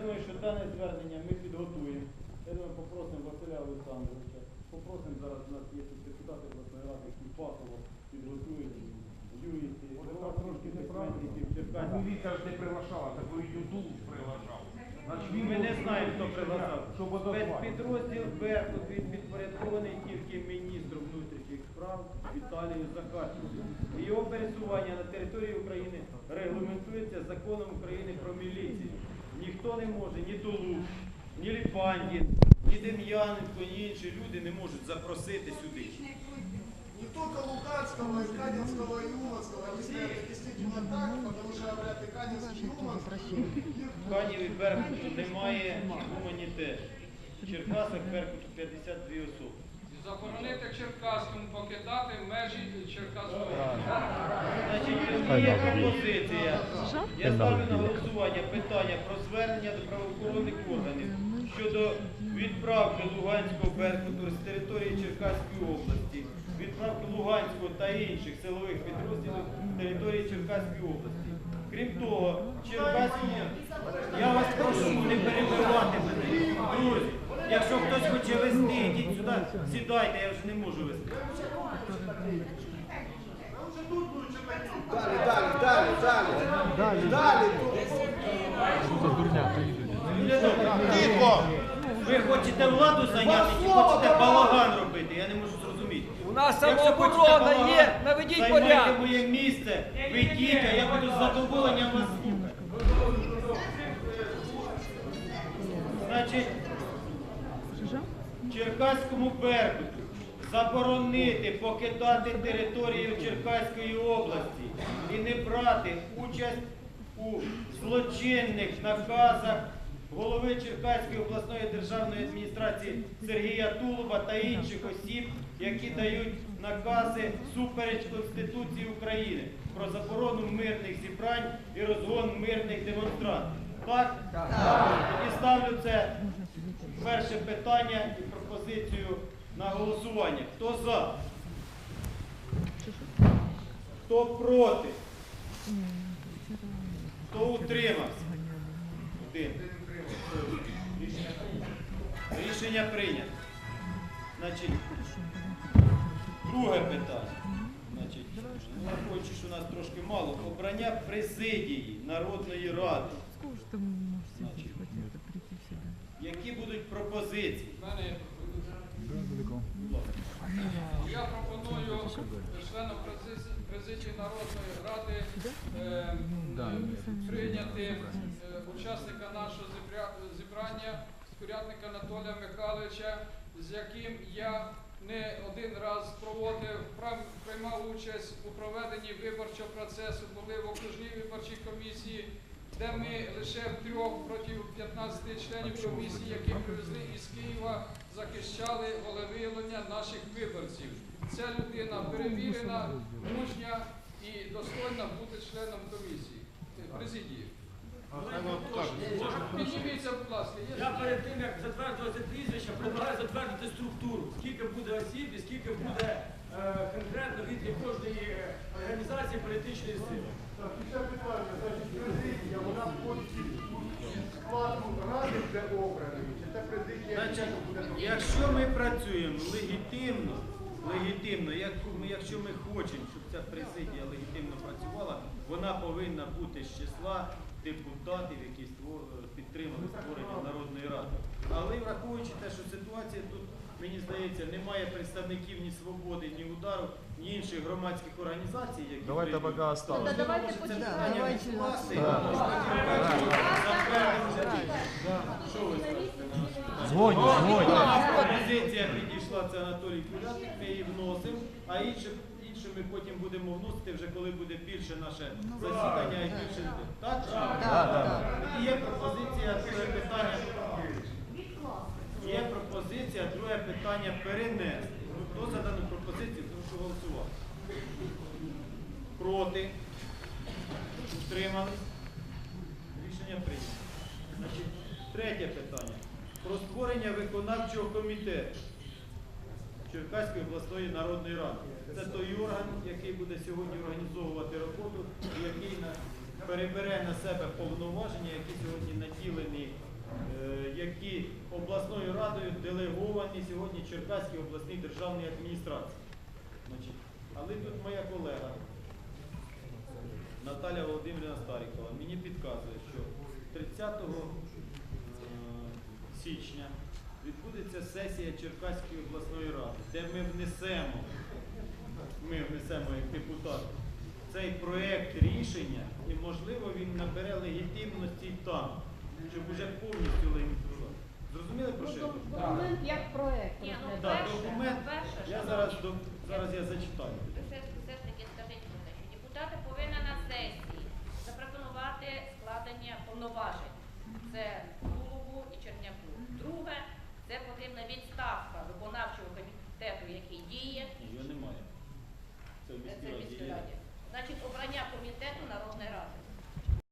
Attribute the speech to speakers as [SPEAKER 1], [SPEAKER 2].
[SPEAKER 1] думаю, що дане звернення ми підготуємо. Я думаю, попросимо Василя Олександровича, попросимо зараз у нас є депутати обласної ради, які фахово підготують юристи, трошки
[SPEAKER 2] документів,
[SPEAKER 1] черкані.
[SPEAKER 2] Міліція ж не приглашала, таку юду приглашав. Ну,
[SPEAKER 1] ми не знаємо, хто приглашав. Підрозділ Беркут він підпорядкований тільки міністру внутрішніх справ Віталію Захарченку. Його пересування на території України регламентується законом України про міліцію. Ніхто не може, ні Тулуш, ні Ліпандін, ні Дем'яненко, ні інші люди не можуть запросити сюди.
[SPEAKER 3] Не только Луганского, Канинского, и Уманского. Они стоят действительно так, потому что говорят и Канинский, и Уманский.
[SPEAKER 1] Канів і Беркуту немає гуманітету. В Черкасах Беркуту 52 особи.
[SPEAKER 4] Заборонити Черкаському покидати межі Черкаської.
[SPEAKER 1] Значить, є пропозиція. Я ставлю на голосування питання про звернення до правоохоронних органів щодо відправки Луганського Беркуту з території Черкаської області, відправки Луганського та інших силових підрозділів з території Черкаської області. Крім того, Черкаські... Я вас прошу не перебивати якщо хтось хоче вести, йдіть сюди, сідайте, я вже не можу вести.
[SPEAKER 3] Далі, далі, далі, далі. Далі.
[SPEAKER 1] Тихо! Ви хочете владу зайняти чи хочете балаган робити? Я не можу зрозуміти.
[SPEAKER 5] У нас самооборона є, наведіть
[SPEAKER 1] Займайте моє місце, ведіть, а я буду з задоволенням вас слухати. Значить, Черкаському Беркуту заборонити покидати територію Черкаської області і не брати участь у злочинних наказах голови Черкаської обласної державної адміністрації Сергія Тулуба та інших осіб, які дають накази супереч Конституції України про заборону мирних зібрань і розгон мирних демонстрантів. Так? Тоді ставлю це перше питання і пропозицію на голосування. Хто за? Хто проти? Хто утримався? Один. Рішення прийнято. Значить, друге питання. Значить, враховуючи, що нас трошки мало, обрання президії Народної Ради. Які будуть пропозиції?
[SPEAKER 4] Я пропоную членам президі- президії Народної Ради е, е, прийняти е, учасника нашого зібрання, скурятника Анатолія Михайловича, з яким я не один раз проводив, прав- приймав участь у проведенні виборчого процесу, були в окружній виборчій комісії, де ми лише трьох проти 15 членів комісії, які привезли із Києва, захищали волевиявлення наших виборців. Ця людина перевірена, мужня і достойна бути членом комісії, президії. Підніміться, будь ласка.
[SPEAKER 6] Я перед тим, як затверджувати прізвище, предлагаю затвердити структуру, скільки буде осіб і скільки буде конкретно від кожної е, організації політичної сили.
[SPEAKER 3] Так, і ще питання, значить, президія, вона входить в складу ради вже обраної, чи це президія
[SPEAKER 1] Значить,
[SPEAKER 3] буде
[SPEAKER 1] якщо ми працюємо легітимно, легітимно, як, ми- якщо ми хочемо, щоб ця президія легітимно працювала, вона повинна бути з числа депутатів, які підтримали створення Народної Ради. Але враховуючи те, що ситуація тут, мені здається, немає представників ні свободи, ні удару, ні інших громадських організацій, які
[SPEAKER 7] Давайте
[SPEAKER 1] прийдуть.
[SPEAKER 7] пока осталось.
[SPEAKER 1] Тобто можемо це питання відкласти, і потім затвердити. Що ви скажете на наше питання?
[SPEAKER 7] Дзвоню, дзвоню.
[SPEAKER 1] Пропозиція підійшла, це Анатолій Кулятник, ми її вносимо, а інше, інше ми потім будемо вносити вже коли буде більше наше засідання і більше людей. Так? Тоді Є пропозиція, друге питання. Є пропозиція, друге питання перенести. Хто за дану пропозицію, прошу голосувати. Проти? Утримались? Рішення прийнято. Значить, третє питання. Про створення виконавчого комітету Черкаської обласної народної ради. Це той орган, який буде сьогодні організовувати роботу і який перебере на себе повноваження, які сьогодні наділені, е, які обласною радою делеговані сьогодні Черкаській обласній державній адміністрації. Але тут моя колега Наталя Володимирівна Старікова мені підказує, що 30 е, січня відбудеться сесія Черкаської обласної ради, де ми внесемо, ми внесемо як депутати цей проект рішення і, можливо, він набере легітимності там, щоб уже повністю легітимувати. Зрозуміли про що я кажу?
[SPEAKER 5] Документ як проект.
[SPEAKER 7] Ні, ну,
[SPEAKER 1] Так,
[SPEAKER 7] перше,
[SPEAKER 1] документ.
[SPEAKER 7] перше,
[SPEAKER 1] Я зараз до зараз я зачитаю.
[SPEAKER 7] скажіть про те, що депутати повинні на сесії запропонувати складення повноважень. Це